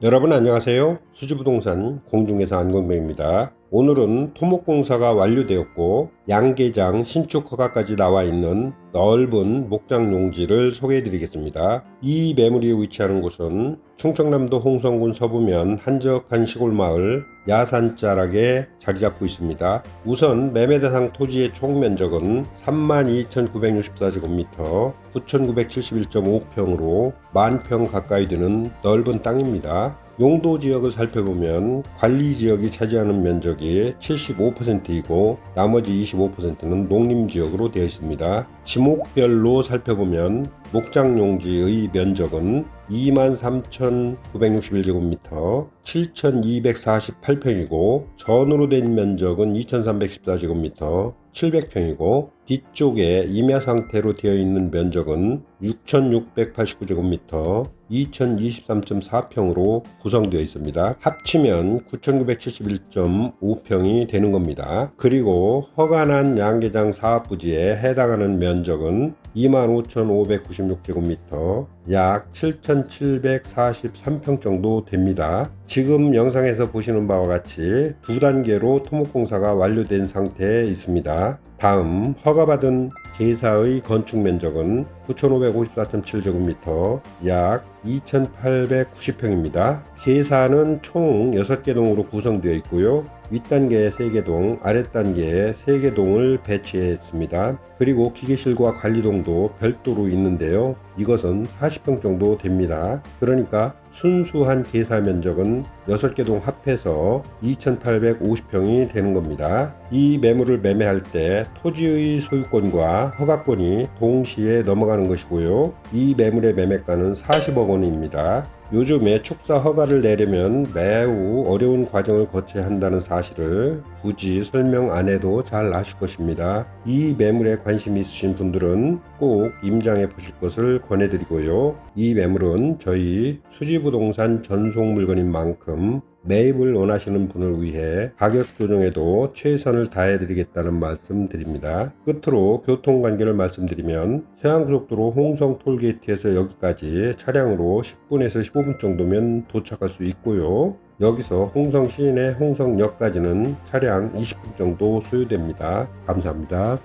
여러분 안녕하세요. 수지부동산 공중에서 안건배입니다. 오늘은 토목공사가 완료되었고 양계장 신축 허가까지 나와 있는 넓은 목장 용지를 소개해 드리겠습니다. 이 매물이 위치하는 곳은 충청남도 홍성군 서부면 한적한 시골 마을 야산자락에 자리 잡고 있습니다. 우선 매매 대상 토지의 총 면적은 32,964제곱미터 9,971.5평으로 만평 가까이 되는 넓은 땅입니다. 용도 지역을 살펴보면 관리 지역이 차지하는 면적이 75%이고 나머지 25%는 농림 지역으로 되어 있습니다. 지목별로 살펴보면 목장 용지의 면적은 23,961제곱미터 7,248평이고 전으로 된 면적은 2,314제곱미터 700평이고 뒤쪽에 임야 상태로 되어 있는 면적은 6,689제곱미터 2,023.4평으로 구성되어 있습니다. 합치면 9,971.5평이 되는 겁니다. 그리고 허가난 양계장 사업부지에 해당하는 면적은 25,596제곱미터 약 7,743평 정도 됩니다. 지금 영상에서 보시는 바와 같이 두 단계로 토목공사가 완료된 상태에 있습니다. 다음 허가받은 계사의 건축 면적은 9,554.7제곱미터 약 2,890평입니다. 계사는 총 6개 동으로 구성되어 있고요. 윗단계에 3개 동, 아랫단계에 3개 동을 배치했습니다. 그리고 기계실과 관리동도 별도로 있는데요. 이것은 40평 정도 됩니다. 그러니까 순수한 계사 면적은 6개 동 합해서 2,850평이 되는 겁니다. 이 매물을 매매할 때 토지의 소유권과 허가권이 동시에 넘어가는 것이고요. 이 매물의 매매가는 40억 원입니다. 요즘에 축사 허가를 내려면 매우 어려운 과정을 거쳐야 한다는 사실을 굳이 설명 안 해도 잘 아실 것입니다. 이 매물에 관심이 있으신 분들은 꼭 임장해 보실 것을 권해드리고요. 이 매물은 저희 수지부동산 전속 물건인 만큼 매입을 원하시는 분을 위해 가격 조정에도 최선을 다해드리겠다는 말씀 드립니다. 끝으로 교통관계를 말씀드리면 서양고속도로 홍성 톨게이트에서 여기까지 차량으로 10분에서 15분 정도면 도착할 수 있고요. 여기서 홍성 시내 홍성역까지는 차량 20분 정도 소요됩니다. 감사합니다.